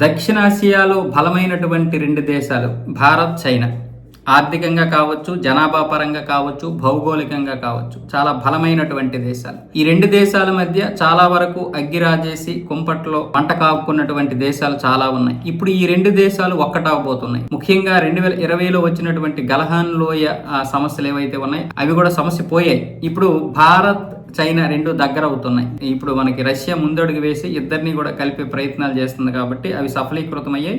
దక్షిణాసియాలో బలమైనటువంటి రెండు దేశాలు భారత్ చైనా. ఆర్థికంగా కావచ్చు జనాభా పరంగా కావచ్చు భౌగోళికంగా కావచ్చు చాలా బలమైనటువంటి దేశాలు. ఈ రెండు దేశాల మధ్య చాలా వరకు అగ్గిరాజేసి కుంపట్లో పంట కాపుకున్నటువంటి దేశాలు చాలా ఉన్నాయి. ఇప్పుడు ఈ రెండు దేశాలు ఒక్కటవబోతున్నాయి. ముఖ్యంగా రెండు వేల ఇరవైలో వచ్చినటువంటి గలహాన్ లోయ సమస్యలు ఏవైతే ఉన్నాయి అవి కూడా సమస్య పోయాయి. ఇప్పుడు భారత్ చైనా రెండు దగ్గర అవుతున్నాయి ఇప్పుడు మనకి రష్యా ముందడుగు వేసి ఇద్దరిని కూడా కలిపే ప్రయత్నాలు చేస్తుంది కాబట్టి అవి సఫలీకృతమయ్యాయి.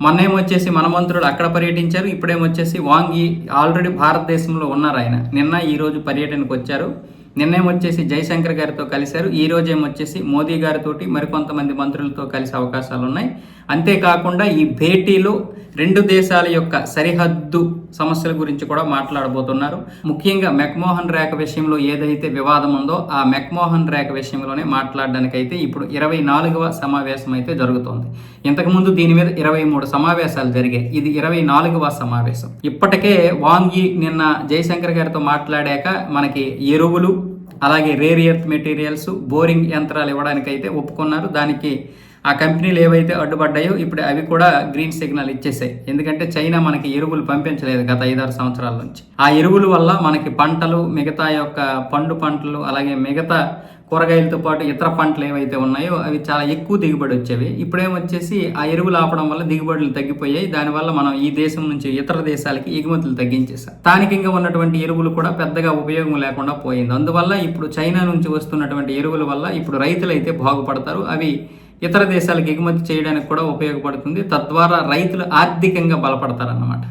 మొన్నేమొచ్చేసి మన మంత్రులు అక్కడ పర్యటించారు ఇప్పుడేమొచ్చేసి వాంగి ఆల్రెడీ భారతదేశంలో ఉన్నారు ఆయన. నిన్న ఈరోజు పర్యటనకు వచ్చారు. నిన్నేమొచ్చేసి జయశంకర్ గారితో కలిశారు ఈ రోజు ఏమొచ్చేసి మోదీ గారితోటి మరికొంతమంది మంత్రులతో కలిసే అవకాశాలు ఉన్నాయి అంతేకాకుండా ఈ భేటీలో రెండు దేశాల యొక్క సరిహద్దు సమస్యల గురించి కూడా మాట్లాడబోతున్నారు. ముఖ్యంగా మెక్మోహన్ రేఖ విషయంలో ఏదైతే వివాదం ఉందో ఆ మెక్మోహన్ రేఖ విషయంలోనే మాట్లాడడానికైతే ఇప్పుడు ఇరవై నాలుగవ సమావేశం అయితే జరుగుతోంది. ఇంతకుముందు దీని మీద ఇరవై మూడు సమావేశాలు జరిగాయి. ఇది ఇరవై నాలుగవ సమావేశం. ఇప్పటికే వాంగి నిన్న జయశంకర్ గారితో మాట్లాడాక మనకి ఎరువులు అలాగే రేర్ ఎర్త్ మెటీరియల్స్ బోరింగ్ యంత్రాలు ఇవ్వడానికి అయితే ఒప్పుకున్నారు. దానికి ఆ కంపెనీలు ఏవైతే అడ్డుపడ్డాయో ఇప్పుడు అవి కూడా గ్రీన్ సిగ్నల్ ఇచ్చేసాయి. ఎందుకంటే చైనా మనకి ఎరువులు పంపించలేదు గత ఐదారు సంవత్సరాల నుంచి. ఆ ఎరువుల వల్ల మనకి పంటలు మిగతా యొక్క పండు పంటలు అలాగే మిగతా కూరగాయలతో పాటు ఇతర పంటలు ఏవైతే ఉన్నాయో అవి చాలా ఎక్కువ దిగుబడి వచ్చేవి. ఇప్పుడేమొచ్చేసి ఆ ఎరువులు ఆపడం వల్ల దిగుబడులు తగ్గిపోయాయి. దానివల్ల మనం ఈ దేశం నుంచి ఇతర దేశాలకి ఎగుమతులు తగ్గించేసాం స్థానికంగా ఉన్నటువంటి ఎరువులు కూడా పెద్దగా ఉపయోగం లేకుండా పోయింది. అందువల్ల ఇప్పుడు చైనా నుంచి వస్తున్నటువంటి ఎరువుల వల్ల ఇప్పుడు రైతులు అయితే బాగుపడతారు. అవి ఇతర దేశాలకు ఎగుమతి చేయడానికి కూడా ఉపయోగపడుతుంది. తద్వారా రైతులు ఆర్థికంగా బలపడతారన్నమాట.